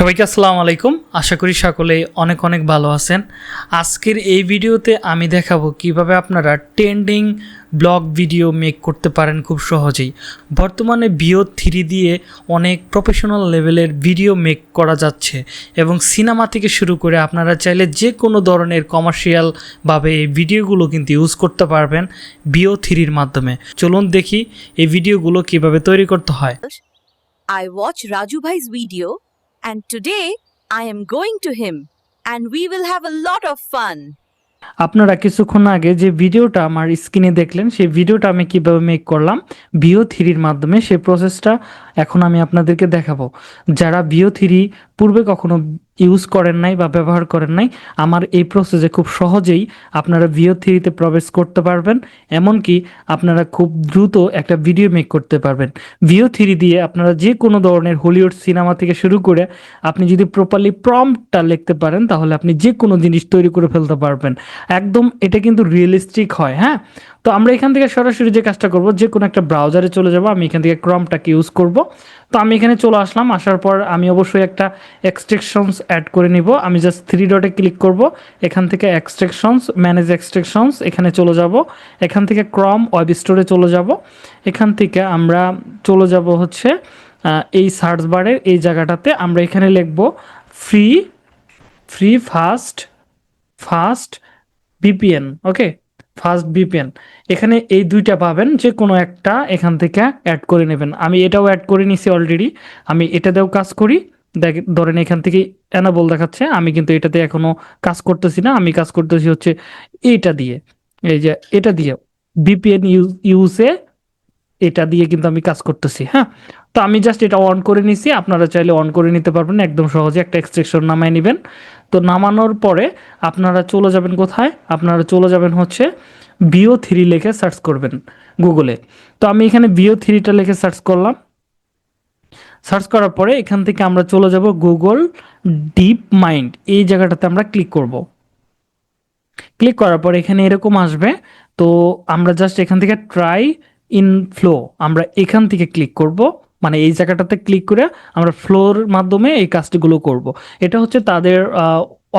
সবাইকে আসসালামু আলাইকুম। আশা করি সকলে অনেক অনেক ভালো আছেন। আজকের এই ভিডিওতে আমি দেখাবো কীভাবে আপনারা ট্রেন্ডিং ব্লগ ভিডিও মেক করতে পারেন খুব সহজেই। বর্তমানে বিও থ্রি দিয়ে অনেক প্রফেশনাল লেভেলের ভিডিও মেক করা যাচ্ছে এবং সিনেমা থেকে শুরু করে আপনারা চাইলে যে কোনো ধরনের কমার্শিয়ালভাবে এই ভিডিওগুলো কিন্তু ইউজ করতে পারবেন বিও থ্রির মাধ্যমে। চলুন দেখি এই ভিডিওগুলো কীভাবে তৈরি করতে হয়। I watch Raju Bhai's video and today, I am going to him and we will have a lot of fun. আপনারা কিছুক্ষণ আগে যে ভিডিওটা আমার স্ক্রিনে দেখলেন, সেই ভিডিওটা আমি কীভাবে মেক করলাম বিও থ্রির মাধ্যমে সেই প্রসেসটা এখন আমি আপনাদেরকে দেখাবো যারা বিও থ্রি পূর্বে কখনো ইউজ করেন নাই বা ব্যবহার করেন নাই, আমার এই প্রসেসে খুব সহজেই আপনারা ভিও থ্রিতে প্রবেশ করতে পারবেন, এমনকি আপনারা খুব দ্রুত একটা ভিডিও মেক করতে পারবেন। ভিও থ্রি দিয়ে আপনারা যে কোনো ধরনের হলিউড সিনেমা থেকে শুরু করে আপনি যদি প্রপারলি প্রম্পটটা লিখতে পারেন, তাহলে আপনি যে কোনো জিনিস তৈরি করে ফেলতে পারবেন। একদম এটা কিন্তু রিয়েলিস্টিক হয় হ্যাঁ? তো আমরা এখান থেকে সরাসরি যে কাজটা করব, যে কোনো একটা ব্রাউজারে চলে যাব, আমি এখান থেকে ক্রমটাকে ইউজ করব। তো আমি এখানে চলে আসলাম। আসার পর আমি অবশ্যই একটা এক্সট্রেকশনস অ্যাড করে নিব। আমি জাস্ট থ্রি ডটে ক্লিক করব। এখান থেকে এক্সট্রেকশনস ম্যানেজ এক্সট্রেকশনস এখানে চলে যাব। এখান থেকে ক্রম ওয়েব স্টোরে চলে যাব। এখান থেকে আমরা চলে যাব হচ্ছে এই সার্চ বারের এই জায়গাটাতে। আমরা এখানে লিখব free free fast fast VPN okay first VPN এখানে এই দুইটা পাবেন যে কোনো একটা এখান থেকে অ্যাড করে নেবেন। আমি এটাও অ্যাড করে নিছি অলরেডি আমি এটাতেও কাজ করি। দেখ, ধরেন এখান থেকে অ্যানাবল দেখাচ্ছে। আমি কিন্তু এটাতে এখনও কাজ করতেছি না। আমি কাজ করতেছি হচ্ছে এইটা দিয়ে। এই যে এটা দিয়ে বিপিএন ইউজে এটা দিয়ে কিন্তু আমি কাজ করতেছি হ্যাঁ? তো আমি জাস্ট এটা অন করে নিছি। আপনারা চাইলে অন করে নিতে পারবেন। একদম সহজে একটা এক্সট্রেকশন নামায় নেবেন। তো নামানোর পরে আপনারা চলে যাবেন কোথায়? আপনারা চলে যাবেন হচ্ছে বিও থ্রি লিখে সার্চ করবেন গুগলে তো আমি এখানে বিও থ্রিটা লিখে সার্চ করলাম। সার্চ করার পরে এখান থেকে আমরা চলে যাব গুগল ডিপ মাইন্ড এই জায়গাটাতে আমরা ক্লিক করব। ক্লিক করার পরে এখানে এরকম আসবে। তো আমরা জাস্ট এখান থেকে ট্রাই ইন ফ্লো আমরা এখান থেকে ক্লিক করব। মানে এই জায়গাটাতে ক্লিক করে আমরা ফ্লোর মাধ্যমে এই কাজগুলো করব। এটা হচ্ছে তাদের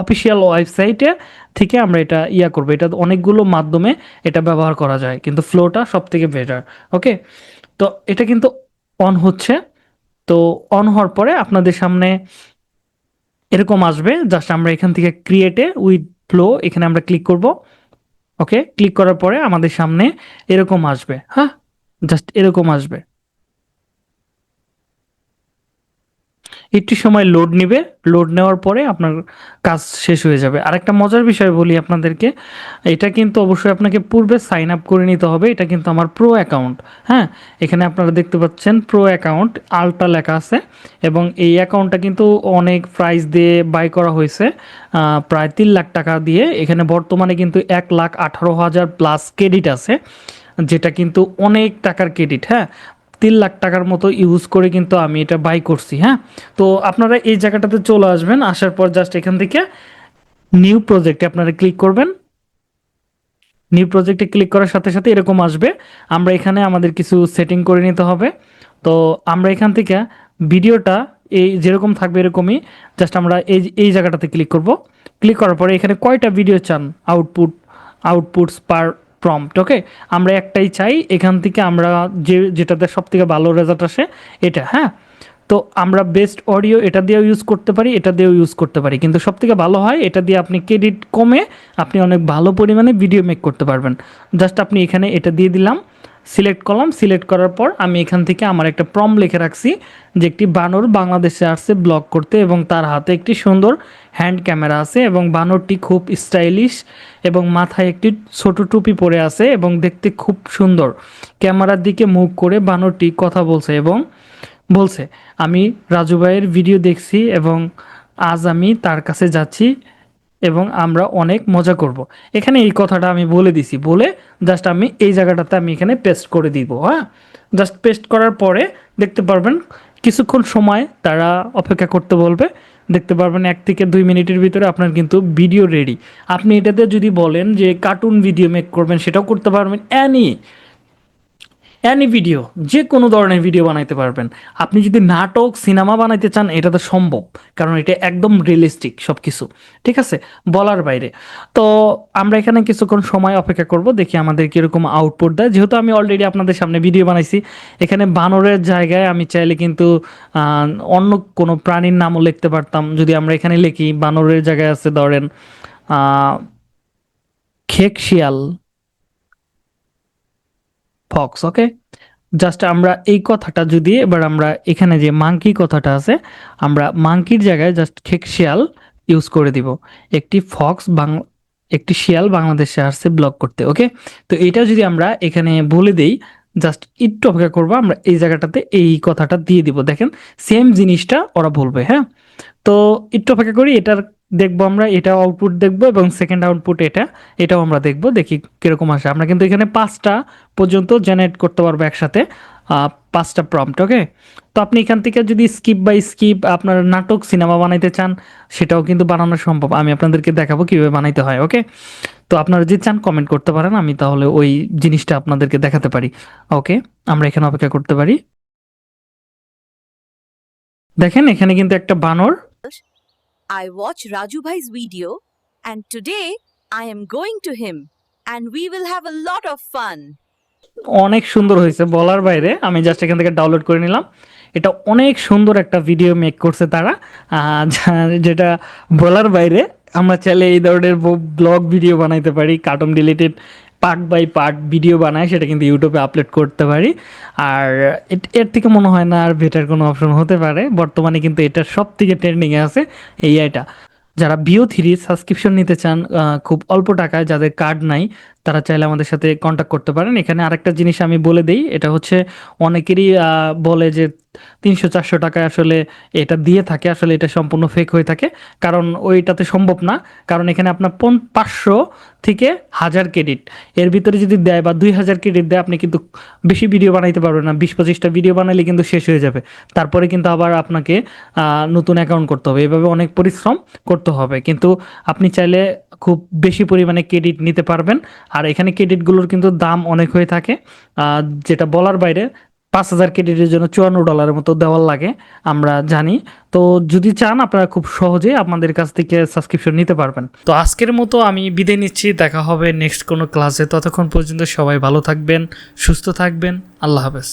অফিসিয়াল ওয়েবসাইটে থেকে আমরা এটা ইয়া করব। এটা অনেকগুলো মাধ্যমে এটা ব্যবহার করা যায়, কিন্তু ফ্লোটা সব থেকে বেটার ওকে তো এটা কিন্তু অন হচ্ছে। তো অন হওয়ার পরে আপনাদের সামনে এরকম আসবে জাস্ট আমরা এখান থেকে ক্রিয়েটে উইথ ফ্লো এখানে আমরা ক্লিক করব ওকে ক্লিক করার পরে আমাদের সামনে এরকম আসবে হ্যাঁ? জাস্ট এরকম আসবে। একটু সময় লোড নেবে। লোড নেওয়ার পরে আপনার কাজ শেষ হয়ে যাবে। আর একটা মজার বিষয় বলি আপনাদেরকে, এটা কিন্তু অবশ্যই আপনাকে পূর্বে সাইন আপ করে নিতে হবে। এটা কিন্তু আমার প্রো অ্যাকাউন্ট হ্যাঁ? এখানে আপনারা দেখতে পাচ্ছেন প্রো অ্যাকাউন্ট আলটা লেখা আছে এবং এই অ্যাকাউন্টটা কিন্তু অনেক প্রাইস দিয়ে বাই করা হয়েছে প্রায় তিন লাখ টাকা দিয়ে। এখানে বর্তমানে কিন্তু এক লাখ আঠারো হাজার প্লাস ক্রেডিট আছে, যেটা কিন্তু অনেক টাকার ক্রেডিট হ্যাঁ? তিন লাখ টাকার মতো ইউজ করে কিন্তু আমি এটা বাই করছি হ্যাঁ? তো আপনারা এই জায়গাটাতে চলে আসবেন, আসার পর জাস্ট এখান থেকে নিউ প্রজেক্টে আপনারা ক্লিক করবেন। নিউ প্রজেক্টে ক্লিক করার সাথে সাথে এরকম আসবে। আমরা এখানে আমাদের কিছু সেটিং করে নিতে হবে। তো আমরা এখান থেকে ভিডিওটা এই যেরকম থাকবে এরকমই জাস্ট আমরা এই এই জায়গাটাতে ক্লিক করব। ক্লিক করার পরে এখানে কয়টা ভিডিও চান? Output outputs per prompt okay আমরা একটাই চাই, এখান থেকে আমরা যে, যেটাতে সব থেকে ভালো রেজাল্ট আসে, এটা হ্যাঁ? তো আমরা বেস্ট অডিও এটা দিয়েও ইউজ করতে পারি, এটা দিয়েও ইউজ করতে পারি। কিন্তু সব থেকে ভালো হয়, এটা দিয়ে আপনি ক্রেডিট কমে আপনি অনেক ভালো পরিমাণে ভিডিও মেক করতে পারবেন। জাস্ট আপনি এখানে এটা দিয়ে দিলাম। সিলেক্ট করলাম। সিলেক্ট করার পর আমি এখান থেকে আমার একটা প্রম লিখে রাখছি, যে একটি বানর বাংলাদেশে আসছে ব্লগ করতে এবং তার হাতে একটি সুন্দর হ্যান্ড ক্যামেরা আছে এবং বানরটি খুব স্টাইলিশ এবং মাথায় একটি ছোট টুপি পরে আছে এবং দেখতে খুব সুন্দর। ক্যামেরার দিকে মুখ করে বানরটি কথা বলছে এবং বলছে, আমি রাজু ভাইয়ের ভিডিও দেখছি এবং আজ আমি তার কাছে যাচ্ছি এবং আমরা অনেক মজা করব। এখানে এই কথাটা আমি বলে দিছি। বলে জাস্ট আমি এই জায়গাটাতে আমি এখানে পেস্ট করে দিব হ্যাঁ? জাস্ট পেস্ট করার পরে দেখতে পারবেন কিছুক্ষণ সময় তারা অপেক্ষা করতে বলবে। দেখতে পারবেন এক থেকে দুই মিনিটের ভিতরে আপনার কিন্তু ভিডিও রেডি আপনি এটাতে যদি বলেন যে কার্টুন ভিডিও মেক করবেন, সেটাও করতে পারবেন। অ্যানি অ্যানি ভিডিও যে কোনো ধরনের ভিডিও বানাইতে পারবেন। আপনি যদি নাটক, সিনেমা বানাইতে চান, এটা তো সম্ভব, কারণ এটা একদম রিয়েলিস্টিক সব কিছু ঠিক আছে? বলার বাইরে। তো আমরা এখানে কিছুক্ষণ সময় অপেক্ষা করব, দেখি আমাদের কীরকম আউটপুট দেয়। যেহেতু আমি অলরেডি আপনাদের সামনে ভিডিও বানাইছি, এখানে বানরের জায়গায় আমি চাইলে কিন্তু অন্য কোনো প্রাণীর নামও লিখতে পারতাম। যদি আমরা এখানে লিখি, বানরের জায়গায় আছে, ধরেন খেক শিয়াল ফক্স ওকে জাস্ট আমরা এই কথাটা যদি এবার আমরা এখানে যে মাংকি কথাটা আছে, আমরা মাংকির জায়গায় জাস্ট খেক শিয়াল ইউজ করে দিব। একটি ফক্স বাং একটি শিয়াল বাংলাদেশে আসছে ব্লক করতে ওকে তো এটা যদি আমরা এখানে বলে দেই জাস্ট একটু অপেক্ষা করব, আমরা এই জায়গাটাতে এই কথাটা দিয়ে দিব। দেখেন সেম জিনিসটা ওরা বলবে হ্যাঁ? তো একটু অপেক্ষা করি, এটার দেখব আমরা, এটা আউটপুট দেখব এবং সেকেন্ড আউটপুট এটা, এটাও আমরা দেখব, দেখি কীরকম আসে। আমরা কিন্তু এখানে পাঁচটা পর্যন্ত জেনারেট করতে পারব একসাথে পাঁচটা প্রম্পট ওকে তো আপনি এখান থেকে যদি স্কিপ বাই স্কিপ আপনার নাটক সিনেমা বানাইতে চান, সেটাও কিন্তু বানানো সম্ভব। আমি আপনাদেরকে দেখাবো কীভাবে বানাইতে হয় ওকে তো আপনারা যদি চান কমেন্ট করতে পারেন, আমি তাহলে ওই জিনিসটা আপনাদেরকে দেখাতে পারি ওকে আমরা এখানে অপেক্ষা করতে পারি। দেখেন, এখানে কিন্তু একটা বানর I watch Raju Bhai's video and today I am going to him and we will have a lot of fun. অনেক সুন্দর হয়েছে বলার বাইরে। আমি জাস্ট এখান থেকে ডাউনলোড করে নিলাম। এটা অনেক সুন্দর একটা ভিডিও মেক করছে তারা। যেটা বলার বাইরে আমরা চাইলে এই ধরনের ব্লগ ভিডিও বানাইতে পারি cartoon related part by part video বানায়, সেটা কিন্তু ইউটিউবে আপলোড করতে পারি। আর এর থেকে মনে হয় না আর বেটার কোনো অপশন হতে পারে। বর্তমানে কিন্তু এটা সব থেকে ট্রেন্ডিংয়ে আছে এই আইটা যারা বিও থ্রি সাবস্ক্রিপশন নিতে চান খুব অল্প টাকায়, যাদের কার্ড নাই, তারা চাইলে আমাদের সাথে কন্ট্যাক্ট করতে পারেন। এখানে আরেকটা জিনিস আমি বলে দিই, এটা হচ্ছে অনেকেরই বলে যে তিনশো চারশো টাকায় আসলে এটা দিয়ে থাকে, আসলে এটা সম্পূর্ণ ফেক হয়ে থাকে। কারণ ওইটাতে সম্ভব না। কারণ এখানে আপনার পন- পাঁচশো থেকে হাজার ক্রেডিট এর ভিতরে যদি দেয় বা দুই হাজার ক্রেডিট দেয়, আপনি কিন্তু বেশি ভিডিও বানাইতে পারবেন না। বিশ পঁচিশটা ভিডিও বানাইলে কিন্তু শেষ হয়ে যাবে। তারপরে কিন্তু আবার আপনাকে নতুন অ্যাকাউন্ট করতে হবে। এভাবে অনেক পরিশ্রম করতে হবে। কিন্তু আপনি চাইলে খুব বেশি পরিমাণে ক্রেডিট নিতে পারবেন। আর এখানে ক্রেডিটগুলোর কিন্তু দাম অনেক হয়ে থাকে। যেটা বলার বাইরে পাঁচ হাজার ক্রেডিটের জন্য চুয়ান্ন ডলারের মতো দেওয়ার লাগে, আমরা জানি। তো যদি চান, আপনারা খুব সহজে আপনাদের কাছ থেকে সাবস্ক্রিপশন নিতে পারবেন। তো আজকের মতো আমি বিদায় নিচ্ছি, দেখা হবে নেক্সট কোনো ক্লাসে। ততক্ষণ পর্যন্ত সবাই ভালো থাকবেন, সুস্থ থাকবেন। আল্লাহ হাফেজ।